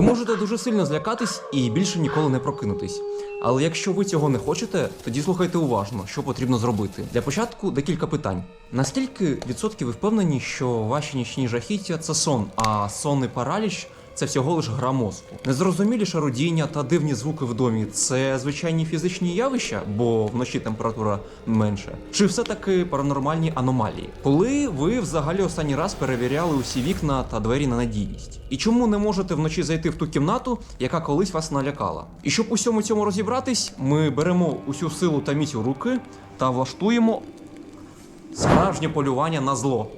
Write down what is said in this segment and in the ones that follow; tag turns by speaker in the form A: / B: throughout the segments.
A: Ви можете дуже сильно злякатись і більше ніколи не прокинутись. Але якщо ви цього не хочете, тоді слухайте уважно, що потрібно зробити. Для початку декілька питань. Наскільки відсотків ви впевнені, що ваші нічні жахіття це сон, а сонний параліч це всього лиш гра мозку. Незрозумілі шародіння та дивні звуки в домі це звичайні фізичні явища, бо вночі температура менше. Чи все-таки паранормальні аномалії? Коли ви взагалі останній раз перевіряли усі вікна та двері на надійність? І чому не можете вночі зайти в ту кімнату, яка колись вас налякала? І щоб усьому цьому розібратись, ми беремо усю силу та у руки та влаштуємо справжнє полювання на зло.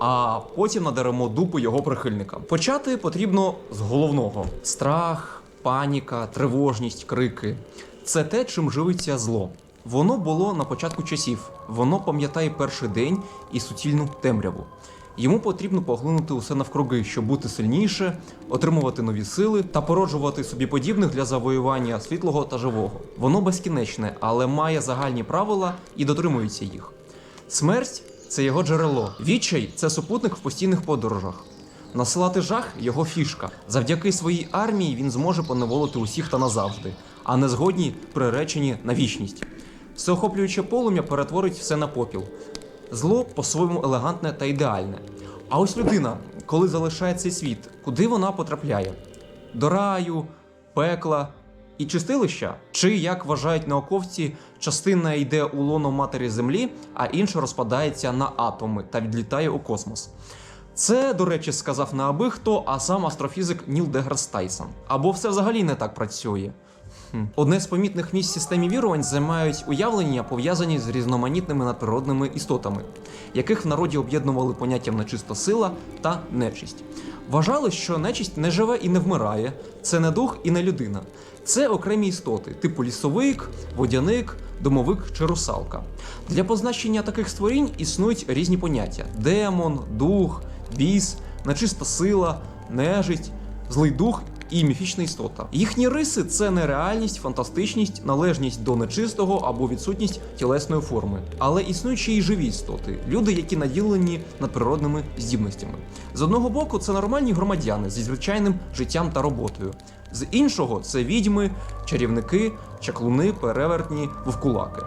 A: А потім надаремо дупи його прихильникам. Почати потрібно з головного: страх, паніка, тривожність, крики це те, чим живиться зло. Воно було на початку часів, воно пам'ятає перший день і суцільну темряву. Йому потрібно поглинути усе навкруги, щоб бути сильніше, отримувати нові сили та породжувати собі подібних для завоювання світлого та живого. Воно безкінечне, але має загальні правила і дотримується їх. Смерть це його джерело. Відчай це супутник в постійних подорожах. Насилати жах його фішка. Завдяки своїй армії він зможе поневолити усіх та назавжди, а не згодні приречені на вічність. Всеохоплююче полум'я перетворить все на попіл. Зло по-своєму елегантне та ідеальне. А ось людина, коли залишає цей світ, куди вона потрапляє? До раю, пекла і чистилища? Чи, як вважають науковці, частина йде у лоно матері Землі, а інша розпадається на атоми та відлітає у космос? Це, до речі, сказав не аби хто, а сам астрофізик Ніл Деграс Тайсон. Або все взагалі не так працює. Одне з помітних місць в системі вірувань займають уявлення, пов'язані з різноманітними надприродними істотами, яких в народі об'єднували поняттям нечиста сила та нечисть. Вважали, що нечисть не живе і не вмирає, це не дух і не людина. Це окремі істоти, типу лісовик, водяник, домовик чи русалка. Для позначення таких створінь існують різні поняття: демон, дух, біс, нечиста сила, нежить, злий дух і міфічна істота. Їхні риси це нереальність, фантастичність, належність до нечистого або відсутність тілесної форми. Але існують ще й живі істоти, люди, які наділені надприродними здібностями. З одного боку, це нормальні громадяни зі звичайним життям та роботою. З іншого це відьми, чарівники, чаклуни, перевертні, вовкулаки.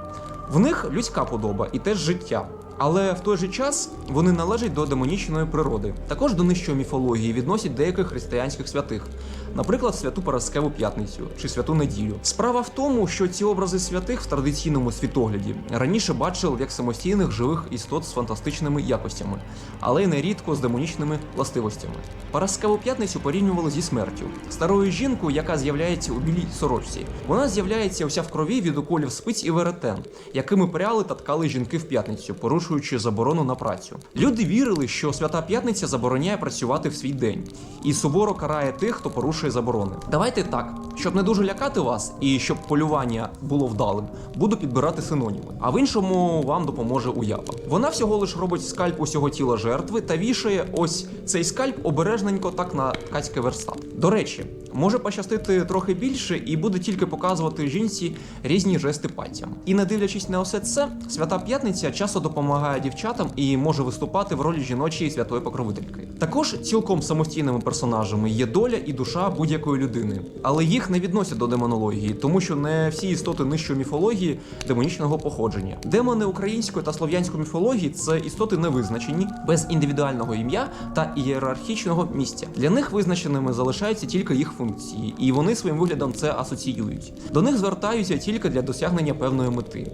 A: В них людська подоба і теж життя. Але в той же час вони належать до демонічної природи. Також до нижчої міфології відносять деяких християнських святих, наприклад, святу Параскеву п'ятницю чи святу неділю. Справа в тому, що ці образи святих в традиційному світогляді раніше бачили як самостійних живих істот з фантастичними якостями, але й нерідко з демонічними властивостями. Параскеву п'ятницю порівнювали зі смертю, старою жінкою, яка з'являється у білій сорочці. Вона з'являється уся в крові від уколів спиць і веретен, якими пряли та ткали жінки в п'ятницю, порушуючи заборону на працю. Люди вірили, що свята п'ятниця забороняє працювати в свій день і суворо карає тих, хто порушує заборони. Давайте так, щоб не дуже лякати вас і щоб полювання було вдалим, буду підбирати синоніми. А в іншому вам допоможе уява. Вона всього лиш робить скальп усього тіла жертви та вішає ось цей скальп обережненько так на ткацький верстат. До речі, може пощастити трохи більше і буде тільки показувати жінці різні жести пальцям. І не дивлячись на усе це, свята п'ятниця часто допомагає дівчатам і може виступати в ролі жіночої святої покровительки. Також цілком самостійними персонажами є доля і душа будь-якої людини, але їх не відносять до демонології, тому що не всі істоти нижчої міфології демонічного походження. Демони української та слов'янської міфології це істоти невизначені, без індивідуального ім'я та ієрархічного місця. Для них визначеними залишаються тільки їх функції, і вони своїм виглядом це асоціюють. До них звертаються тільки для досягнення певної мети.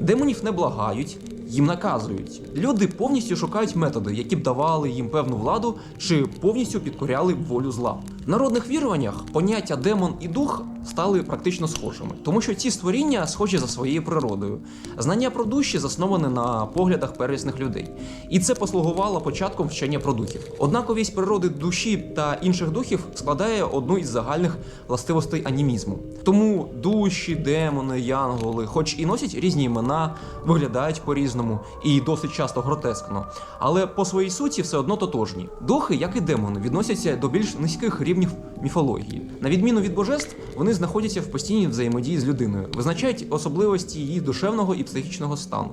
A: Демонів не благають, їм наказують. Люди повністю шукають методи, які б давали їм певну владу чи повністю підкоряли волю зла. Народних віруваннях поняття демон і дух стали практично схожими, тому що ці створіння схожі за своєю природою. Знання про душі засноване на поглядах первісних людей, і це послугувало початком вчення про духів. Однаковість природи душі та інших духів складає одну із загальних властивостей анімізму. Тому душі, демони, янголи, хоч і носять різні імена, виглядають по-різному і досить часто гротескно, але по своїй суті все одно тотожні. Духи, як і демони, відносяться до більш низьких рівнів міфології. На відміну від божеств, вони знаходяться в постійній взаємодії з людиною, визначають особливості її душевного і психічного стану.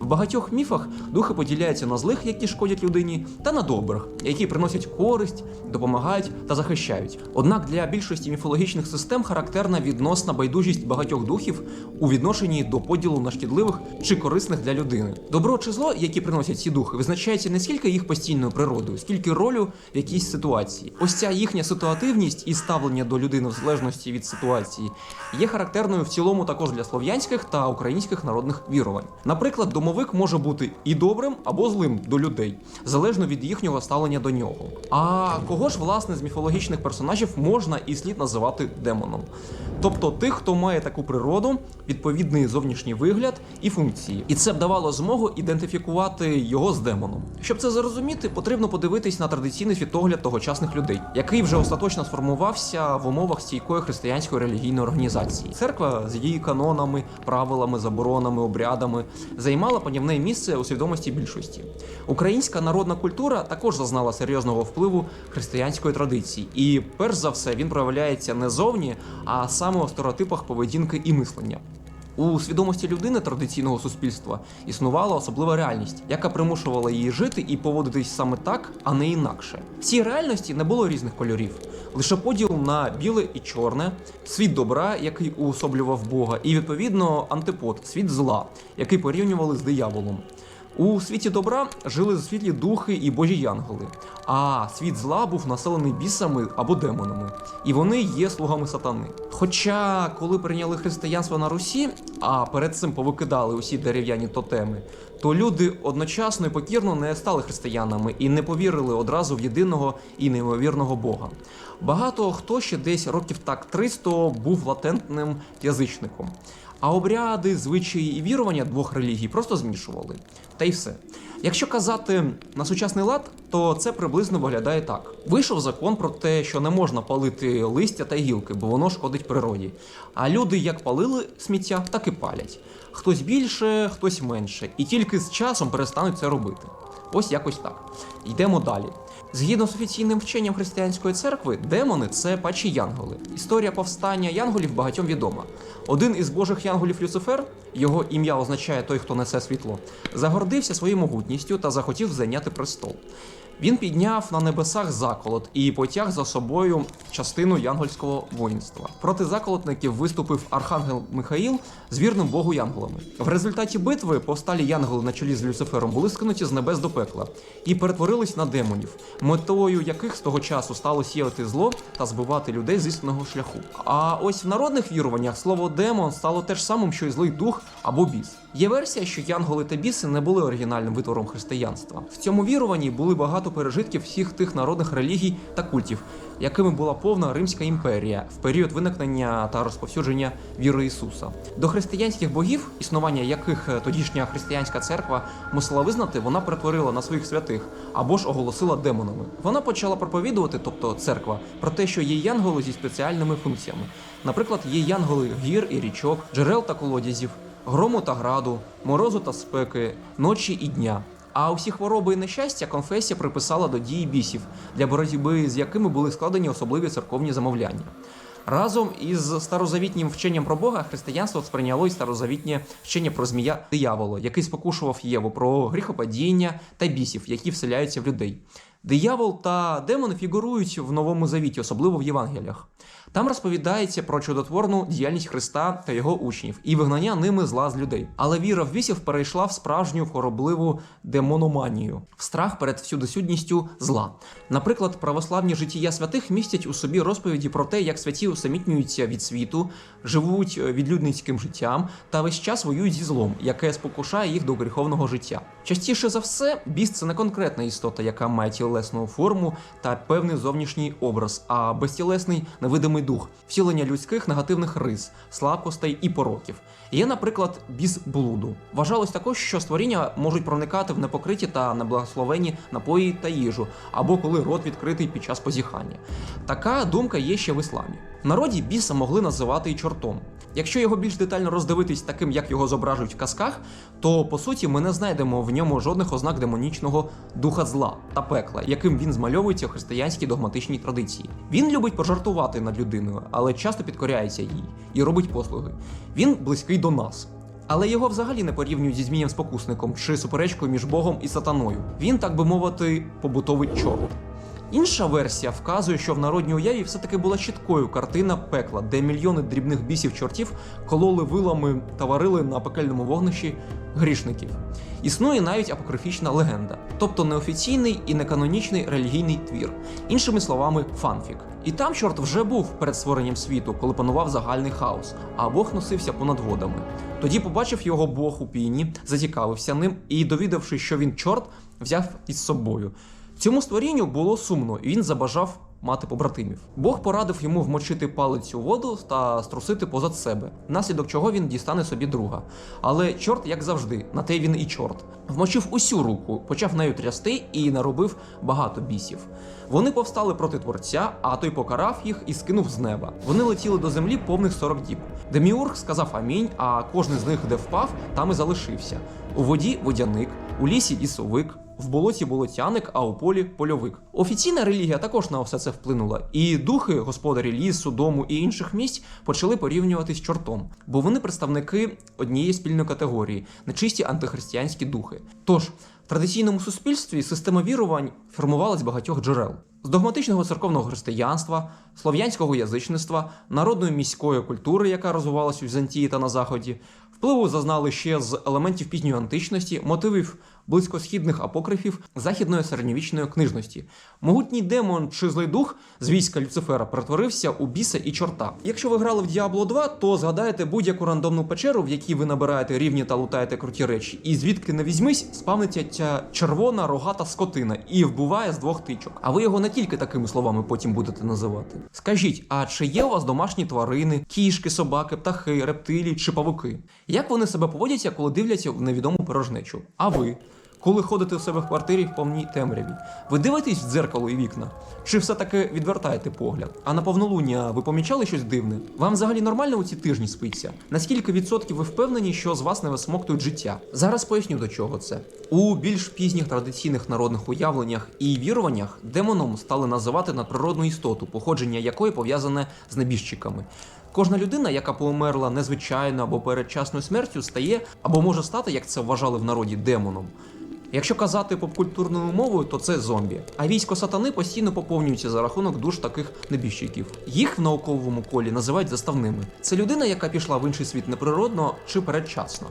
A: В багатьох міфах духи поділяються на злих, які шкодять людині, та на добрих, які приносять користь, допомагають та захищають. Однак для більшості міфологічних систем характерна відносна байдужість багатьох духів у відношенні до поділу на шкідливих чи корисних для людини. Добро чи зло, які приносять ці духи, визначається не скільки їх постійною природою, скільки ролю в якійсь ситуації. Ось ця їхня ситуативність і ставлення до людини в залежності від ситуації є характерною в цілому також для слов'янських та українських народних вірувань. Наприклад, домовик може бути і добрим або злим до людей, залежно від їхнього ставлення до нього. А кого ж власне з міфологічних персонажів можна і слід називати демоном? Тобто тих, хто має таку природу, відповідний зовнішній вигляд і функції, і це б давало змогу ідентифікувати його з демоном. Щоб це зрозуміти, потрібно подивитись на традиційний світогляд тогочасних людей, який вже остаточно сформувався в умовах стійкої християнської релігійної організації. Церква з її канонами, правилами, заборонами, обрядами займала панівне місце у свідомості більшості. Українська народна культура також зазнала серйозного впливу християнської традиції, і перш за все він проявляється не зовні, а саме у стереотипах поведінки і мислення. У свідомості людини традиційного суспільства існувала особлива реальність, яка примушувала її жити і поводитись саме так, а не інакше. В цій реальності не було різних кольорів, лише поділ на біле і чорне, світ добра, який уособлював Бога, і відповідно антипод, світ зла, який порівнювали з дияволом. У світі добра жили світлі духи і божі янголи, а світ зла був населений бісами або демонами, і вони є слугами сатани. Хоча, коли прийняли християнство на Русі, а перед цим повикидали усі дерев'яні тотеми, то люди одночасно і покірно не стали християнами і не повірили одразу в єдиного і неймовірного Бога. Багато хто ще десь років так 300 був латентним язичником. А обряди, звичаї і вірування двох релігій просто змішували. Та й все. Якщо казати на сучасний лад, то це приблизно виглядає так: вийшов закон про те, що не можна палити листя та гілки, бо воно шкодить природі. А люди як палили сміття, так і палять. Хтось більше, хтось менше, і тільки з часом перестануть це робити. Ось якось так. Йдемо далі. Згідно з офіційним вченням християнської церкви, демони це пачі янголи. Історія повстання янголів багатьом відома. Один із божих янголів Люцифер, його ім'я означає той, хто несе світло, загордився своєю могутністю та захотів зайняти престол. Він підняв на небесах заколот і потяг за собою частину янгольського воїнства. Проти заколотників виступив архангел Михаїл з вірним Богу янголами. В результаті битви повсталі янголи на чолі з Люцифером були скинуті з небес до пекла і перетворились на демонів, метою яких з того часу стало сіяти зло та збивати людей з істинного шляху. А ось в народних віруваннях слово демон стало теж самим, що й злий дух або біс. Є версія, що янголи та біси не були оригінальним витвором християнства. В цьому віруванні були багато пережитків всіх тих народних релігій та культів, якими була повна Римська імперія в період виникнення та розповсюдження віри Ісуса. До християнських богів, існування яких е, тодішня християнська церква мусила визнати, вона перетворила на своїх святих або ж оголосила демонами. Вона почала проповідувати, тобто церква, про те, що є янголи зі спеціальними функціями. Наприклад, є янголи гір і річок, джерел та колодязів, грому та граду, морозу та спеки, ночі і дня. А усі хвороби і нещастя конфесія приписала до дії бісів, для боротьби з якими були складені особливі церковні замовляння. Разом із старозавітнім вченням про Бога християнство сприйняло й старозавітнє вчення про змія диявола, який спокушував Єву про гріхопадіння та бісів, які вселяються в людей. Диявол та демони фігурують в новому завіті, особливо в Євангеліях. Там розповідається про чудотворну діяльність Христа та його учнів і вигнання ними зла з людей. Але віра в бісів перейшла в справжню хоробливу демономанію, в страх перед всюдисюдністю зла. Наприклад, православні життя святих містять у собі розповіді про те, як святі усамітнюються від світу, живуть е, відлюдницьким життям та весь час воюють зі злом, яке спокушає їх до гріховного життя. Частіше за все, біс це не конкретна істота, яка має тілесну форму та певний зовнішній образ, а безтілесний невидимий дух, втілення людських негативних рис, слабкостей і пороків. Є, наприклад, біс блуду. Вважалось також, що створіння можуть проникати в непокриті та неблагословені напої та їжу, або коли рот відкритий під час позіхання. Така думка є ще в ісламі. Народі біса могли називати і чортом. Якщо його більш детально роздивитись таким, як його зображують в казках, то по суті ми не знайдемо в ньому жодних ознак демонічного духа зла та пекла, яким він змальовується в християнській догматичній традиції. Він любить пожартувати над людиною, але часто підкоряється їй і робить послуги. Він близький до нас. Але його взагалі не порівнюють зі змієм спокусником чи суперечкою між Богом і сатаною. Він, так би мовити, побутовий чорт. Інша версія вказує, що в народній уяві все-таки була чіткою картина пекла, де мільйони дрібних бісів чортів кололи вилами та варили на пекельному вогнищі грішників. Існує навіть апокрифічна легенда, тобто неофіційний і неканонічний релігійний твір, іншими словами, фанфік. І там чорт вже був перед створенням світу, коли панував загальний хаос, а Бог носився понад водами. Тоді побачив його Бог у піні, зацікавився ним і, довідавши, що він чорт, взяв із собою. Цьому створінню було сумно, і він забажав мати побратимів. Бог порадив йому вмочити палець у воду та струсити позад себе, внаслідок чого він дістане собі друга. Але чорт, як завжди, на те він і чорт. Вмочив усю руку, почав нею трясти і наробив багато бісів. Вони повстали проти творця, а той покарав їх і скинув з неба. Вони летіли до землі повних 40 діб. Деміург сказав амінь, а кожен з них, де впав, там і залишився. У воді водяник, у лісі лісовик. В болоті болотяник, а у полі польовик. Офіційна релігія також на все це вплинула, і духи, господарі лісу, дому і інших місць почали порівнюватись з чортом, бо вони представники однієї спільної категорії нечисті антихристиянські духи. Тож в традиційному суспільстві система вірувань формувалась багатьох джерел. З догматичного церковного християнства, слов'янського язичництва, народної міської культури, яка розвивалась у Візантії та на Заході, впливу зазнали ще з елементів пізньої античності, мотивів близькосхідних апокрифів західної середньовічної книжності. Могутній демон чи злий дух з війська Люцифера перетворився у біса і чорта. Якщо ви грали в Diablo 2, то згадаєте будь-яку рандомну печеру, в якій ви набираєте рівні та лутаєте круті речі, і звідки не візьмись, спавниться ця червона рогата скотина і вбиває з двох тичок. А ви його не тільки такими словами потім будете називати. Скажіть, а чи є у вас домашні тварини, кішки, собаки, птахи, рептилії чи павуки? Як вони себе поводяться, коли дивляться в невідому порожнечу? А ви? Коли ходите у себе в квартирі в повній темряві, ви дивитесь в дзеркало і вікна? Чи все-таки відвертаєте погляд? А на повнолуння ви помічали щось дивне? Вам взагалі нормально у ці тижні спиться? Наскільки відсотків ви впевнені, що з вас не висмоктують життя? Зараз поясню до чого це. У більш пізніх традиційних народних уявленнях і віруваннях демоном стали називати надприродну істоту, походження якої пов'язане з небіжчиками. Кожна людина, яка померла незвичайно або передчасною смертю, стає або може стати, як це вважали в народі, демоном. Якщо казати попкультурною мовою, то це зомбі. А військо сатани постійно поповнюється за рахунок душ таких небіжчиків. Їх в науковому колі називають заставними. Це людина, яка пішла в інший світ неприродно чи передчасно.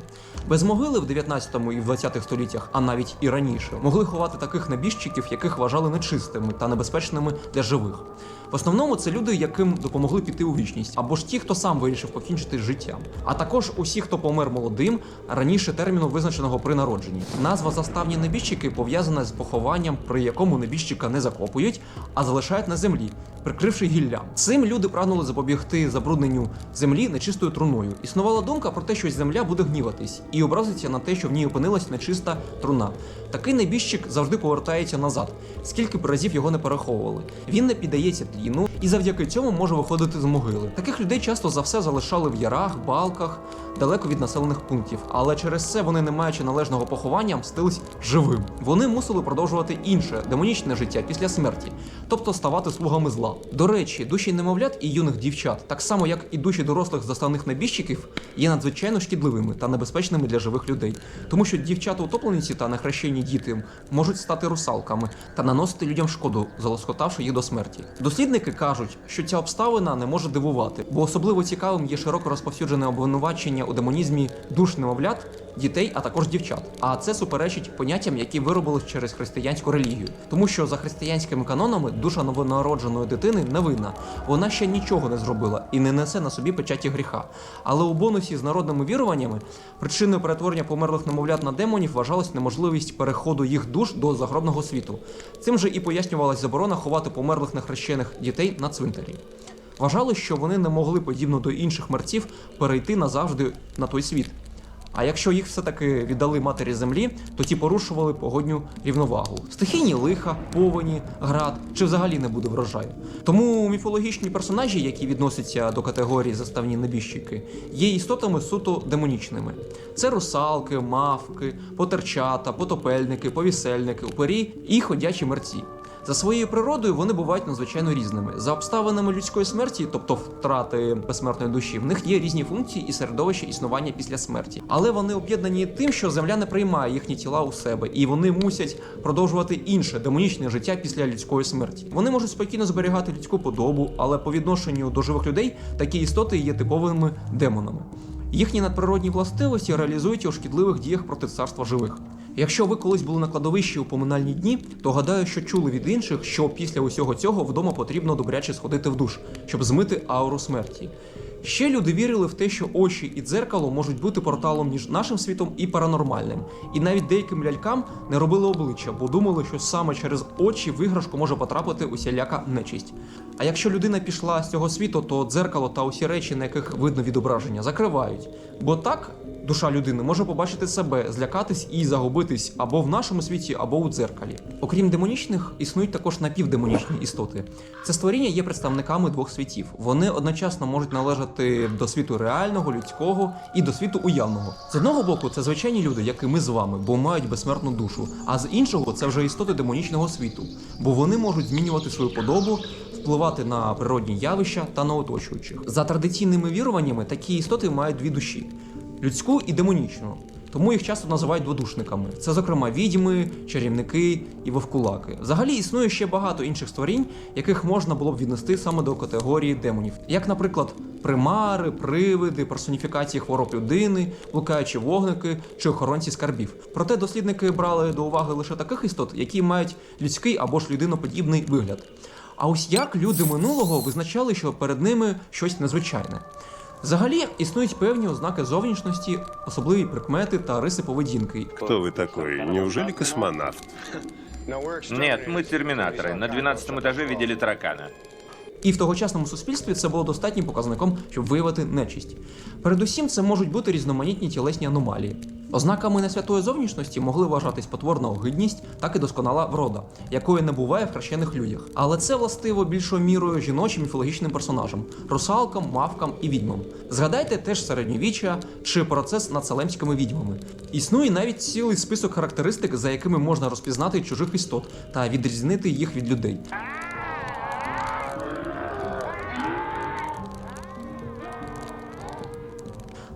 A: Без могили в 19 і в 20 століттях, а навіть і раніше, могли ховати таких небіжчиків, яких вважали нечистими та небезпечними для живих. В основному це люди, яким допомогли піти у вічність, або ж ті, хто сам вирішив покінчити з життям. А також усі, хто помер молодим, раніше терміну визначеного при народженні. Назва заставні небіжчики пов'язана з похованням, при якому небіжчика не закопують, а залишають на землі, прикривши гіллям. Цим люди прагнули запобігти забрудненню землі нечистою труною. Існувала думка про те, що земля буде гніватись і образиться на те, що в ній опинилась нечиста труна. Такий небіжчик завжди повертається назад, скільки б разів його не переховували. Він не піддається тліну і завдяки цьому може виходити з могили. Таких людей часто за все залишали в ярах, балках, далеко від населених пунктів, але через це вони, не маючи належного поховання, мстились живим. Вони мусили продовжувати інше демонічне життя після смерті, тобто ставати слугами зла. До речі, душі немовлят і юних дівчат, так само як і душі дорослих заставних небіжчиків, є надзвичайно шкідливими та небезпечними для живих людей, тому що дівчата утопленці та нехрещені діти можуть стати русалками та наносити людям шкоду, залоскотавши їх до смерті. Дослідники кажуть, що ця обставина не може дивувати, бо особливо цікавим є широко розповсюджене обвинувачення у демонізмі душ немовлят, дітей, а також дівчат. А це суперечить поняттям, які виробились через християнську релігію, тому що за християнськими канонами душа новонародженої дитини невинна. Вона ще нічого не зробила і не несе на собі печаті гріха. Але у бонусі з народними віруваннями причиною перетворення померлих немовлят на демонів вважалась неможливість переходу їх душ до загробного світу. Цим же і пояснювалась заборона ховати померлих нехрещених дітей на цвинтарі. Вважали, що вони не могли, подібно до інших мерців, перейти назавжди на той світ. А якщо їх все-таки віддали матері землі, то ті порушували погодню рівновагу. Стихійні лиха, повені, град чи взагалі не буде врожаю. Тому міфологічні персонажі, які відносяться до категорії заставні небіжчики, є істотами суто демонічними. Це русалки, мавки, потерчата, потопельники, повісельники, упері і ходячі мерці. За своєю природою вони бувають надзвичайно різними. За обставинами людської смерті, тобто втрати безсмертної душі, в них є різні функції і середовище існування після смерті. Але вони об'єднані тим, що земля не приймає їхні тіла у себе, і вони мусять продовжувати інше демонічне життя після людської смерті. Вони можуть спокійно зберігати людську подобу, але по відношенню до живих людей такі істоти є типовими демонами. Їхні надприродні властивості реалізують у шкідливих діях проти царства живих. Якщо ви колись були на кладовищі у поминальні дні, то гадаю, що чули від інших, що після усього цього вдома потрібно добряче сходити в душ, щоб змити ауру смерті. Ще люди вірили в те, що очі і дзеркало можуть бути порталом між нашим світом і паранормальним. І навіть деяким лялькам не робили обличчя, бо думали, що саме через очі в іграшку може потрапити усіляка нечисть. А якщо людина пішла з цього світу, то дзеркало та усі речі, на яких видно відображення, закривають. Бо так душа людини може побачити себе, злякатись і загубитись або в нашому світі, або у дзеркалі. Окрім демонічних, існують також напівдемонічні істоти. Це створіння є представниками двох світів. Вони одночасно можуть належати до світу реального, людського і до світу уявного. З одного боку, це звичайні люди, як і ми з вами, бо мають безсмертну душу. А з іншого, це вже істоти демонічного світу, бо вони можуть змінювати свою подобу. Впливати на природні явища та на оточуючих за традиційними віруваннями, такі істоти мають дві душі: людську і демонічну. Тому їх часто називають дводушниками. Це, зокрема, відьми, чарівники і вовкулаки. Взагалі існує ще багато інших створінь, яких можна було б віднести саме до категорії демонів, як, наприклад, примари, привиди, персоніфікації хвороб людини, блукаючі вогники чи охоронці скарбів. Проте дослідники брали до уваги лише таких істот, які мають людський або ж людиноподібний вигляд. А ось як люди минулого визначали, що перед ними щось незвичайне. Взагалі існують певні ознаки зовнішності, особливі прикмети та риси поведінки.
B: Кто вы такой? Неужели космонавт?
C: Нет, мы терминаторы. На 12 этаже видели таракана.
A: І в тогочасному суспільстві це було достатнім показником, щоб виявити нечисть. Передусім, це можуть бути різноманітні тілесні аномалії. Ознаками несвятої зовнішності могли вважатись потворна огидність, так і досконала врода, якої не буває в хрещених людях. Але це властиво більшою мірою жіночим міфологічним персонажам русалкам, мавкам і відьмам. Згадайте теж середньовіччя чи процес над салемськими відьмами. Існує навіть цілий список характеристик, за якими можна розпізнати чужих істот та відрізнити їх від людей.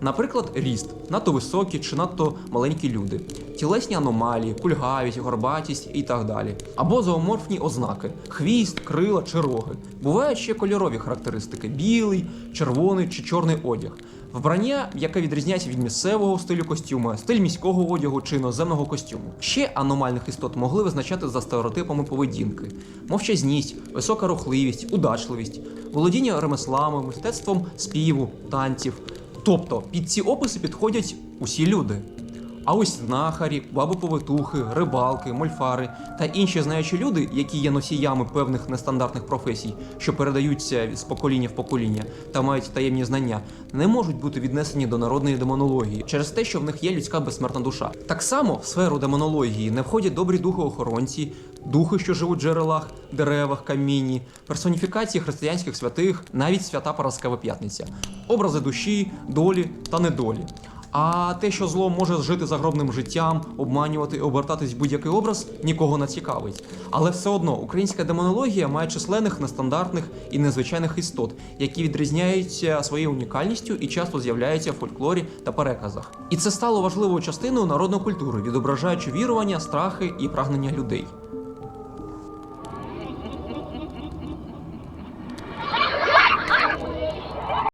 A: Наприклад, ріст, надто високі чи надто маленькі люди, тілесні аномалії, кульгавість, горбатість і так далі. Або зооморфні ознаки: хвіст, крила чи роги. Бувають ще кольорові характеристики: білий, червоний чи чорний одяг. Вбрання, яке відрізняється від місцевого стилю костюма, стиль міського одягу чи іноземного костюму. Ще аномальних істот могли визначати за стереотипами поведінки: мовчазність, висока рухливість, удачливість, володіння ремеслами, мистецтвом співу, танців. Тобто під ці описи підходять усі люди. А ось знахарі, баби-повитухи, рибалки, мольфари та інші знаючі люди, які є носіями певних нестандартних професій, що передаються з покоління в покоління та мають таємні знання, не можуть бути віднесені до народної демонології через те, що в них є людська безсмертна душа. Так само в сферу демонології не входять добрі духи-охоронці, духи, що живуть в джерелах, деревах, камінні, персоніфікації християнських святих, навіть свята Параскева П'ятниця, образи душі, долі та недолі. А те, що зло може жити загробним життям, обманювати і обертатись будь-який образ, нікого не цікавить. Але все одно українська демонологія має численних нестандартних і незвичайних істот, які відрізняються своєю унікальністю і часто з'являються в фольклорі та переказах. І це стало важливою частиною народної культури, відображаючи вірування, страхи і прагнення людей.